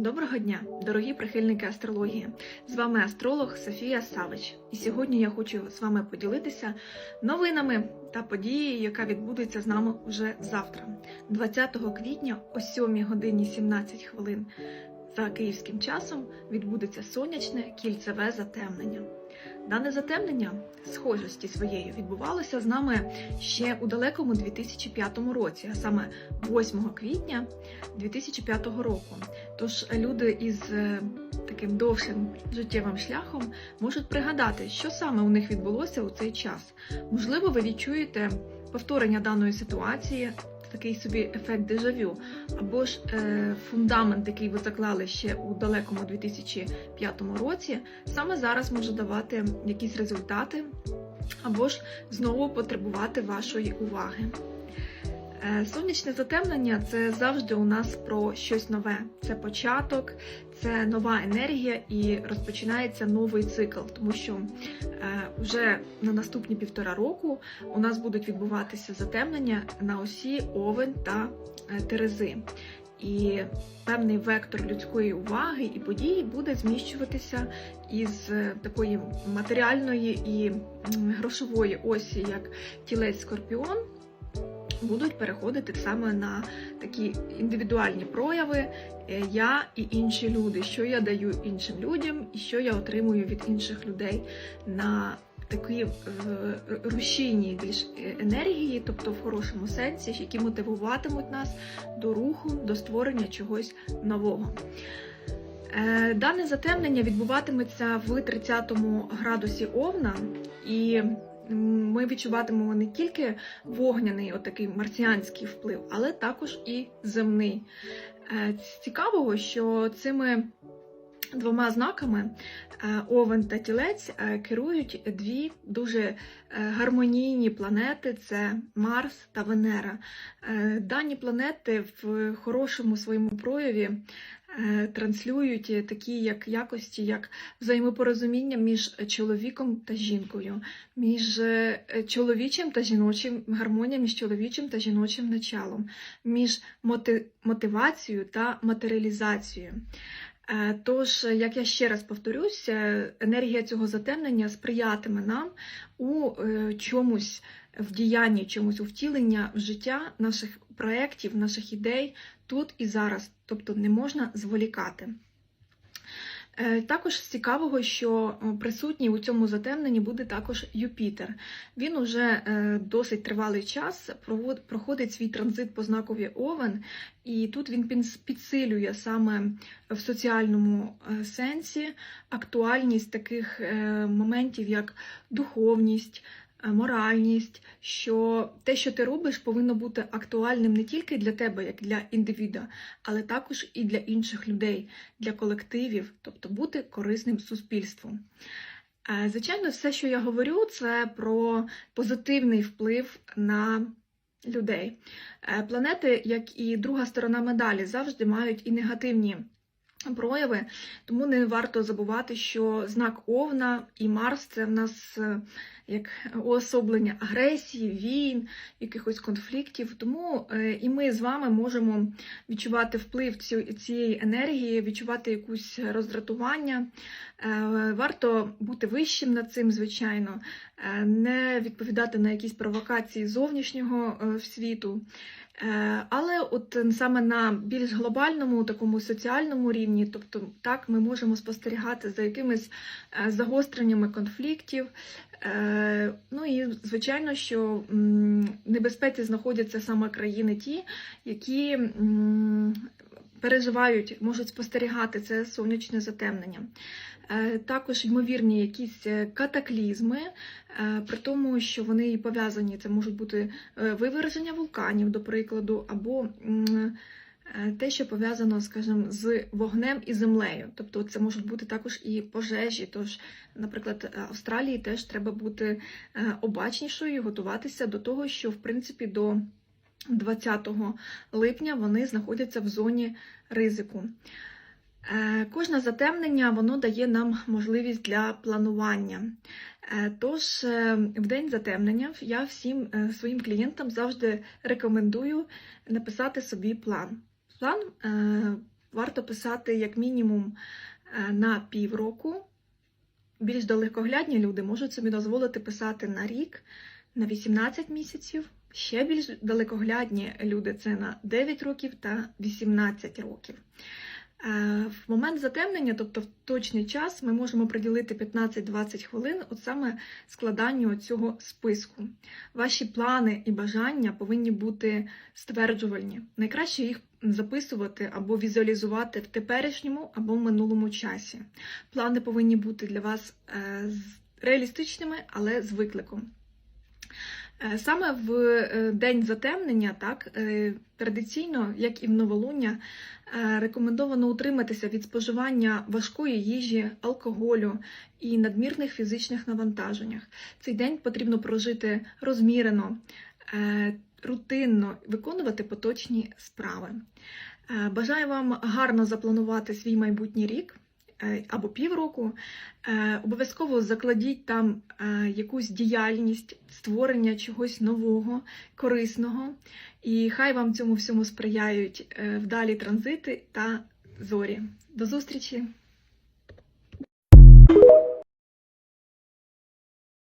Доброго дня, дорогі прихильники астрології! З вами астролог Софія Савич. І сьогодні я хочу з вами поділитися новинами та подією, яка відбудеться з нами вже завтра, 20 квітня о 7 годині 17 хвилин за київським часом відбудеться сонячне кільцеве затемнення. Дане затемнення схожості своєю відбувалося з нами ще у далекому 2005 році, а саме 8 квітня 2005 року. Тож люди із е, таким довшим життєвим шляхом можуть пригадати, що саме у них відбулося у цей час. Можливо, ви відчуєте повторення даної ситуації, такий собі ефект дежавю, або ж е, фундамент, який ви заклали ще у далекому 2005 році, саме зараз може давати якісь результати, або ж знову потребувати вашої уваги. Е, Сонячне затемнення це завжди у нас про щось нове. Це початок, це нова енергія і розпочинається новий цикл, тому що е, вже на наступні півтора року у нас будуть відбуватися затемнення на осі Овен та е, Терези. І певний вектор людської уваги і події буде зміщуватися із такої матеріальної і грошової осі, як тілець Скорпіон будуть переходити саме на такі індивідуальні прояви е, я і інші люди, що я даю іншим людям, і що я отримую від інших людей на такі е, рушійні більш е, енергії, тобто в хорошому сенсі, які мотивуватимуть нас до руху, до створення чогось нового. Дане затемнення відбуватиметься в 30 градусі Овна, і ми відчуватимемо не тільки вогняний, отакий марсіанський вплив, але також і земний. Е, Цікавого, що цими двома знаками е, Овен та Тілець е, керують дві дуже гармонійні планети: це Марс та Венера. Дані планети в хорошому своєму прояві транслюють такі як якості, як взаємопорозуміння між чоловіком та жінкою, між е, чоловічим та жіночим, гармонія між чоловічим та жіночим началом, між моти- мотивацією та матеріалізацією. Е, Тож, як я ще раз повторюсь, е, енергія цього затемнення сприятиме нам у е, чомусь в діянні, чомусь у втілення в життя наших проєктів, наших ідей тут і зараз. Тобто не можна зволікати. Е, Також цікавого, що е, присутній у цьому затемненні буде також Юпітер. Він уже е, досить тривалий час проходить свій транзит по знакові Овен, і тут він підсилює саме в соціальному сенсі актуальність таких моментів, як духовність. Е, Моральність, що те, що ти робиш, повинно бути актуальним не тільки для тебе, як для індивіда, але також і для інших людей, для колективів, тобто бути корисним суспільству. Е, Звичайно, все, що я говорю, це про позитивний вплив на людей. Е, Планети, як і друга сторона медалі, завжди мають і негативні прояви, тому не варто забувати, що знак Овна і Марс це в нас е, як уособлення агресії, війн, якихось конфліктів. Тому е, і ми з вами можемо відчувати вплив цієї енергії, відчувати якусь роздратування. Е, Варто бути вищим над цим, звичайно, не відповідати на якісь провокації зовнішнього е, світу. Е, Але от саме на більш глобальному, такому соціальному рівні, тобто так, ми можемо спостерігати за якимись е, загостреннями конфліктів. Е, Ну і звичайно, що в небезпеці знаходяться саме країни ті, які переживають, можуть спостерігати це сонячне затемнення. Е, Також ймовірні якісь е, катаклізми, е, при тому, що вони і пов'язані, це можуть бути виверження вулканів, до прикладу, або те, що пов'язано, скажімо, з вогнем і землею. Тобто це можуть бути також і пожежі. Тож, наприклад, Австралії теж треба бути обачнішою і готуватися до того, що в принципі до 20 липня вони знаходяться в зоні ризику. Е, Кожне затемнення воно дає нам можливість для планування. Е, Тож, е, в день затемнення я всім своїм клієнтам завжди рекомендую написати собі план. План варто писати як мінімум на півроку. Більш далекоглядні люди можуть собі дозволити писати на рік, на 18 місяців. Ще більш далекоглядні люди це на 9 років та 18 років. Е, В момент затемнення, тобто в точний час, ми можемо приділити 15-20 хвилин от саме складанню цього списку. Ваші плани і бажання повинні бути стверджувальні. Найкраще їх записувати або візуалізувати в теперішньому або в минулому часі. Плани повинні бути для вас е, реалістичними, але з викликом. Е, Саме в е, день затемнення, так, е, традиційно, як і в новолуння, рекомендовано утриматися від споживання важкої їжі, алкоголю і надмірних фізичних навантаженнях. Цей день потрібно прожити розмірено, рутинно, виконувати поточні справи. Бажаю вам гарно запланувати свій майбутній рік або півроку. Е, Обов'язково закладіть там е, якусь діяльність, створення чогось нового, корисного. І хай вам цьому всьому сприяють е, вдалі транзити та зорі. До зустрічі!